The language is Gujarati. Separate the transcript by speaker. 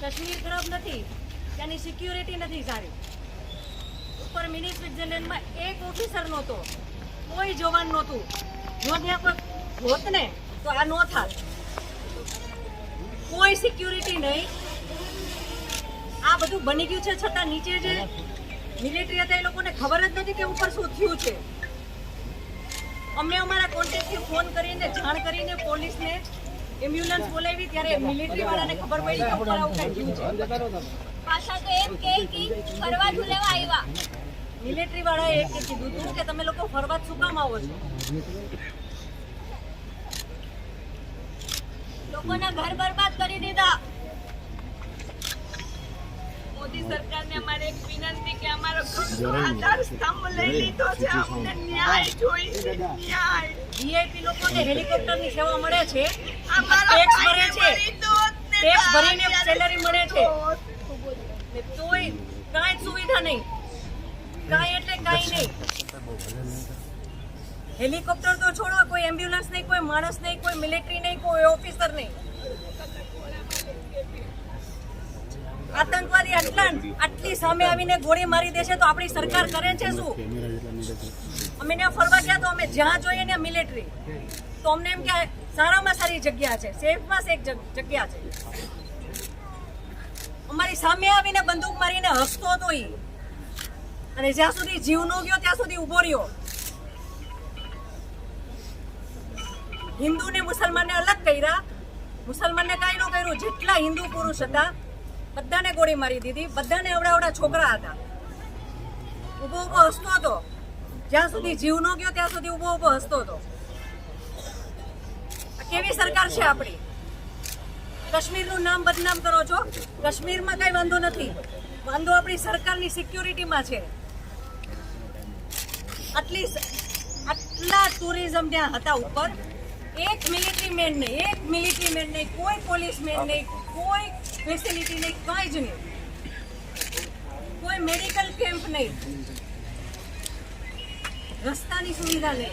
Speaker 1: કાશ્મીર ખરાબ નથી, ત્યાંની સિક્યુરિટી નથી સારી. ઉપર મિની સ્વિટરલેન્ડમાં એક ઓફિસર નહોતો, કોઈ જવાન નહોતું. જો ત્યાં કોઈ હોત ને, તો આ નો થાત. કોઈ સિક્યુરિટી નહીં. આ બધું બની ગયું છે છતાં નીચે જે મિલિટરી હતા એ લોકોને ખબર જ નથી કે ઉપર શું થયું છે. અમને અમારા કોન્ટેક્ટથી ફોન કરીને જાણ કરીને પોલીસને એમ્બ્યુલન્સ બોલાવી ત્યારે મિલિટરી વાળાને ખબર પડી કે ઉપર આવું કંઈ થયું છે.
Speaker 2: પાછા તો એમ કે કે ફરવા ઝૂલેવા આવ્યા.
Speaker 1: મિલિટરી વાળાએ એ કીધું હતું કે તમે લોકો ફરવા જ શું કામ આવો છો?
Speaker 2: લોકોના ઘર બરબાદ કરી દીધા. મોદી સરકારને અમારે એક વિનંતી
Speaker 1: વીઆઈપી લોકોને હેલિકોપ્ટરની સેવા મળે છે ટેક્સ ભરે છે ટેક્સ ભરીને સેલરી મળે છે કાંઈ સુવિધા નહીં કાંઈ એટલે કાંઈ નહીં હેલિકોપ્ટર તો છોડો, કોઈ એમ્બ્યુલન્સ નહીં, કોઈ માણસ નહીં, કોઈ મિલિટરી નહીં, કોઈ ઓફિસર નહીં. આટલા સામે આવીને ગોળી મારી દેશે તો આપણી સરકાર કરે છે શું? અમે ત્યાં ફરવા ગયા તો અમે જ્યાં જોઈએ ને મિલિટરી તો અમને એમ કે સારામાં સારી જગ્યા છે, સેફમાં સેફ જગ્યા છે. અમારી સામે આવીને બંદૂક મારીને હસતો હતો ઈ. અને જ્યાં સુધી જીવ નો ગયો ત્યાં સુધી ઊભો રહ્યો. હિન્દુ ને મુસલમાનને અલગ કર્યા. મુસલમાનને કાંઈ ન કર્યું, જેટલા હિન્દુ પુરુષ હતા બધાને ગોળી મારી દીધી. બધાને અવડા અવડા છોકરા હતા. ઊભો ઊભો હસતો હતો. જ્યાં સુધી જીવ નો ગયો, ત્યાં સુધી ઊભો ઊભો હસતો હતો. કેવી સરકાર છે આપણી? કાશ્મીરનું નામ બદનામ કરો છો? કાશ્મીરમાં કઈ વાંધો નથી. વાંધો આપણી સરકારની સિક્યુરિટીમાં છે. આટલી આટલા ટુરિઝમ ત્યાં હતા ઉપર. એક મિલિટરી મેન નહીં એક મિલિટરી મેન નહીં કોઈ પોલીસ મેન નહીં કોઈ ફેસિલિટી નહીં કાંઈ જ નહીં. કોઈ મેડિકલ કેમ્પ નહીં. રસ્તાની સુવિધા નહીં.